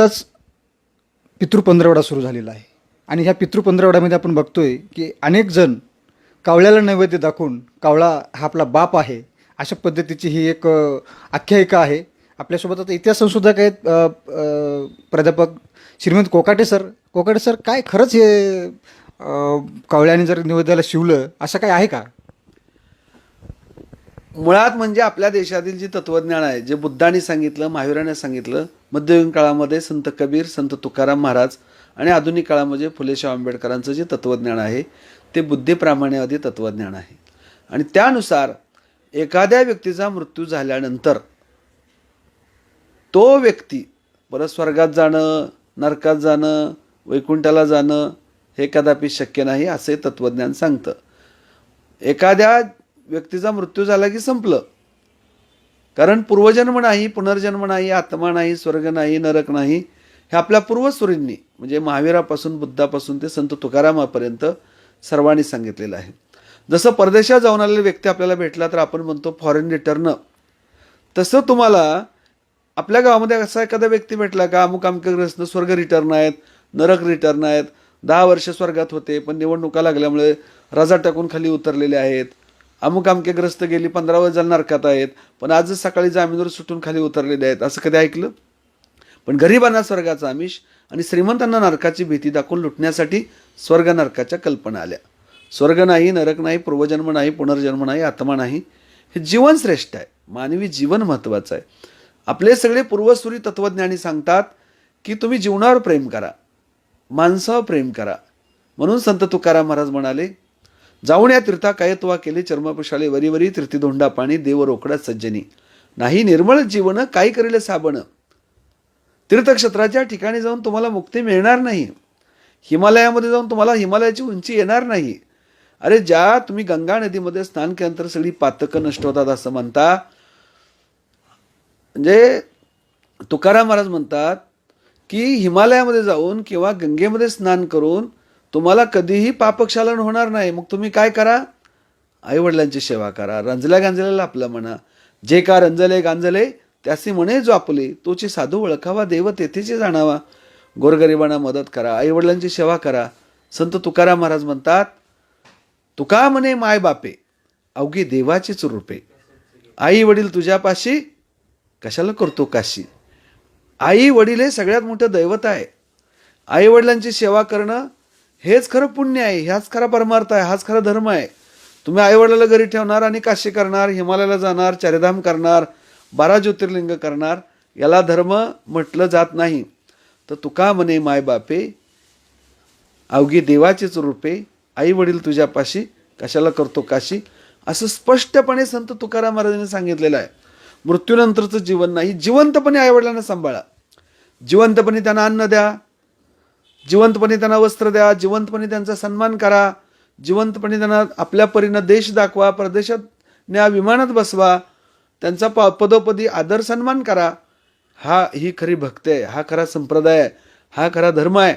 नुकताच पितृपंधरवडा सुरू झालेला आहे. आणि ह्या पितृपंधरवड्यामध्ये आपण बघतोय की अनेक जण कावळ्याला नैवेद्य दाखवून कावळा हा आपला बाप आहे अशा पद्धतीची ही एक आख्यायिका आहे. आपल्यासोबत आता इतिहास संशोधक आहेत प्राध्यापक श्रीमंत कोकाटे सर. कोकाटे सर काय खरंच हे कावळ्याने जर नैवेद्याला शिवलं असं काय आहे का? मुळात म्हणजे आपल्या देशातील जे तत्वज्ञान आहे जे बुद्धाने सांगितलं महावीराने सांगितलं मध्ययुगीन काळामध्ये संत कबीर संत तुकाराम महाराज आणि आधुनिक काळामध्ये फुलेशाह आंबेडकरांचं जे तत्वज्ञान आहे ते बुद्धीप्रामाण्यवादी तत्वज्ञान आहे. आणि त्यानुसार एखाद्या व्यक्तीचा मृत्यू झाल्यानंतर तो व्यक्ती परत स्वर्गात जाणं नरकात जाणं वैकुंठाला जाणं हे कदापि शक्य नाही असे तत्वज्ञान सांगतं. एखाद्या व्यक्तीचा मृत्यू झाला की संपलं. कारण पूर्वजन्म नाही पुनर्जन्म नाही आत्मा नाही स्वर्ग नाही नरक नाही हे आपल्या पूर्वसुरींनी म्हणजे महावीरापासून बुद्धापासून ते संत तुकारामापर्यंत सर्वांनी सांगितलेलं आहे. जसं परदेशात जाऊन आलेला व्यक्ती आपल्याला भेटला तर आपण म्हणतो फॉरेन रिटर्न तसं तुम्हाला आपल्या गावामध्ये असा एखादा व्यक्ती भेटला का अमुक अमुकग्रस्त स्वर्ग रिटर्न आहेत नरक रिटर्न आहेत दहा वर्ष स्वर्गात होते पण निवडणुका लागल्यामुळे रजा टाकून खाली उतरलेले आहेत अमुक अमकेग्रस्त गेली पंधरा वर्ष नरकात आहेत पण आजच सकाळी जामीनवर सुटून खाली उतरलेले आहेत. असं कधी ऐकलं? पण गरिबांना स्वर्गाचा आमिष आणि श्रीमंतांना नरकाची भीती दाखवून लुटण्यासाठी स्वर्ग नरकाच्या कल्पना आल्या. स्वर्ग नाही नरक नाही पूर्वजन्म नाही पुनर्जन्म नाही आत्मा नाही. हे जीवन श्रेष्ठ आहे. मानवी जीवन महत्त्वाचं आहे. आपले सगळे पूर्वसुरी तत्वज्ञानी सांगतात की तुम्ही जीवनावर प्रेम करा माणसावर प्रेम करा. म्हणून संत तुकाराम महाराज म्हणाले जाऊन या तीर्था कायत्वा केले चर्मपुषाले वरीवरी वरी पाणी देव रोकडा सज्जनी. नाही निर्मळ जीवन काही करेल साबण. तीर्थक्षेत्राच्या ठिकाणी जाऊन तुम्हाला मुक्ती मिळणार नाही. हिमालयामध्ये जाऊन तुम्हाला हिमालयाची उंची येणार नाही. अरे ज्या तुम्ही गंगा नदीमध्ये स्नान केल्यानंतर सगळी पातकं नष्ट होतात असं म्हणता. म्हणजे तुकाराम महाराज म्हणतात की हिमालयामध्ये जाऊन किंवा गंगेमध्ये स्नान करून तुम्हाला कधीही पापक्षालन होणार नाही. मग तुम्ही काय करा? आईवडिलांची सेवा करा. रंजल्या गांजलेला आपलं म्हणा. जे का रंजले गांजले त्यासी म्हणे जो आपले तोची साधू ओळखावा देव तेथेची जाणावा. गोरगरिबांना मदत करा. आईवडिलांची सेवा करा. संत तुकाराम महाराज म्हणतात तुका म्हणे माय बापे अवघी देवाचीच रूपे. आई वडील तुझ्यापाशी कशाला करतो काशी? आई वडील हे सगळ्यात मोठं दैवत आहे. आई वडिलांची सेवा करणं हेच खरं पुण्य आहे ह्याच खरा परमार्थ आहे हाच खरा धर्म आहे. तुम्ही आईवडिलाला घरी ठेवणार आणि काशी करणार हिमालयाला जाणार चारिधाम करणार बारा ज्योतिर्लिंग करणार याला धर्म म्हटलं जात नाही. तर तुका म्हणे माय बापे अवघी देवाचीच रूपे आई वडील तुझ्यापाशी कशाला करतो काशी? असं स्पष्टपणे संत तुकाराम महाराजांनी सांगितलेलं आहे. मृत्यूनंतरचं जीवन नाही जिवंतपणे आईवडिलांना सांभाळा. जिवंतपणे त्यांना अन्न द्या जिवंतपणे त्यांना वस्त्र द्या जिवंतपणे त्यांचा सन्मान करा जिवंतपणे त्यांना आपल्या परीनं देश दाखवा परदेशात न्या विमानात बसवा त्यांचा प पदोपदी आदर सन्मान करा. हा ही खरी भक्ती आहे हा खरा संप्रदाय आहे हा खरा धर्म आहे.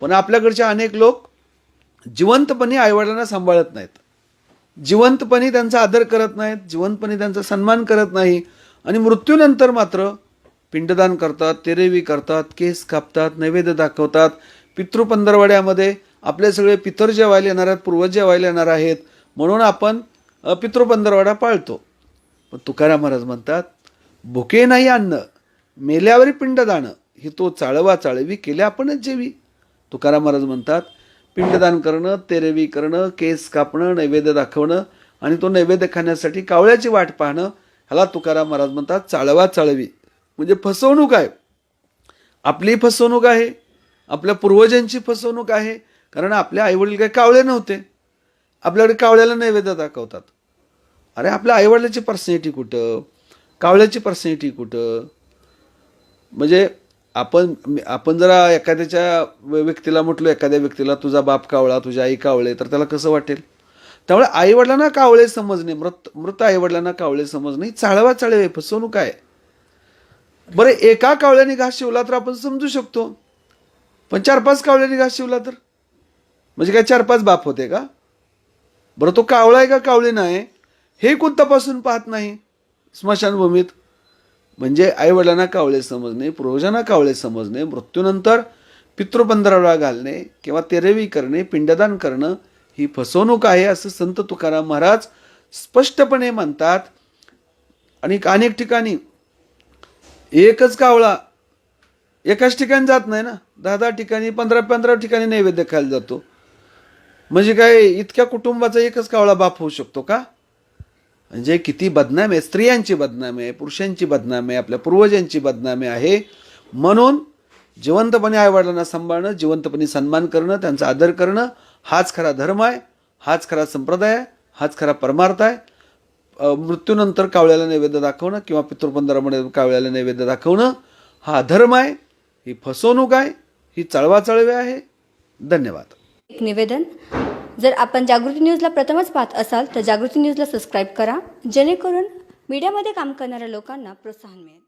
पण आपल्याकडचे अनेक लोक जिवंतपणे आईवडिलांना सांभाळत नाहीत. जिवंतपणे त्यांचा आदर करत नाहीत जिवंतपणे त्यांचा सन्मान करत नाही आणि मृत्यूनंतर मात्र पिंडदान करतात तेरेवी करतात केस कापतात नैवेद्य दाखवतात. पितृपंधरवाड्यामध्ये आपले सगळे पितर जेवायला येणार आहेत पूर्वज जेवायला येणार आहेत. म्हणून आपण अ, पाळतो. पण तुकाराम महाराज म्हणतात भुके नाही अन्न मेल्यावरी पिंडदानं ही तो चाळवा चाळवी केल्या आपणच जेवी. तुकाराम महाराज म्हणतात पिंडदान करणं तेरेवी करणं केस कापणं नैवेद्य दाखवणं आणि तो नैवेद्य खाण्यासाठी कावळ्याची वाट पाहणं ह्याला तुकाराम महाराज म्हणतात चाळवा चाळवी. म्हणजे फसवणूक आहे. आपली फसवणूक आहे आपल्या पूर्वजांची फसवणूक आहे कारण आपल्या आईवडील काही कावळे नव्हते. आपल्याकडे कावळ्याला नैवेद्य दाखवतात. अरे आपल्या आईवडिलाची पर्सनॅलिटी कुठं? कावळ्याची पर्सनॅलिटी कुठं? म्हणजे आपण आपण जरा एखाद्याच्या व्यक्तीला म्हटलो एखाद्या व्यक्तीला तुझा बाप कावळा तुझी आई कावळे तर त्याला कसं वाटेल? त्यामुळे आईवडिलांना कावळे समजणे मृत मृत आईवडिलांना कावळे समजणे ही चाळवा चाळवे फसवणूक आहे. बरं एका कावळ्याने घास शिवला तर आपण समजू शकतो. पण चार पाच कावळ्याने घास शिवला तर? म्हणजे काय चार पाच बाप होते का? बरं तो कावळा आहे का कावळी नाही? हे कोण तपासून पाहत नाही? स्मशानभूमीत. म्हणजे आईवडिलांना कावळे समजणे पूर्वजांना कावळे समजणे मृत्यूनंतर पितृपंधरावळा घालणे किंवा तेरेवी करणे पिंडदान करणं ही फसवणूक आहे असं संत तुकाराम महाराज स्पष्टपणे म्हणतात. आणि अनेक ठिकाणी एकच कावळा. एकाच ठिकाणी जात नाही ना. दहा दहा ठिकाणी पंधरा पंधरा ठिकाणी नैवेद्य खायला जातो. म्हणजे काय इतक्या कुटुंबाचा एकच कावळा बाप होऊ शकतो का? म्हणजे किती बदनामी आहे. स्त्रियांची बदनामी आहे पुरुषांची बदनामी आहे आपल्या पूर्वजांची बदनामी आहे. म्हणून जिवंतपणे आईवडिलांना सांभाळणं जिवंतपणे सन्मान करणं त्यांचा आदर करणं हाच खरा धर्म आहे हाच खरा संप्रदाय आहे हाच खरा परमार्थ आहे. मृत्यूनंतर कावळ्याला नैवेद्य दाखवणं किंवा पितृपंधरामध्ये कावळ्याला नैवेद्य दाखवणं हा अधर्म आहे ही फसवणूक आहे ही चळवाचळवी आहे. धन्यवाद. एक निवेदन जर आपण जागृती न्यूजला प्रथमच पाहत असाल तर जागृती न्यूजला सबस्क्राईब करा जेणेकरून मीडियामध्ये काम करणाऱ्या लोकांना प्रोत्साहन मिळेल.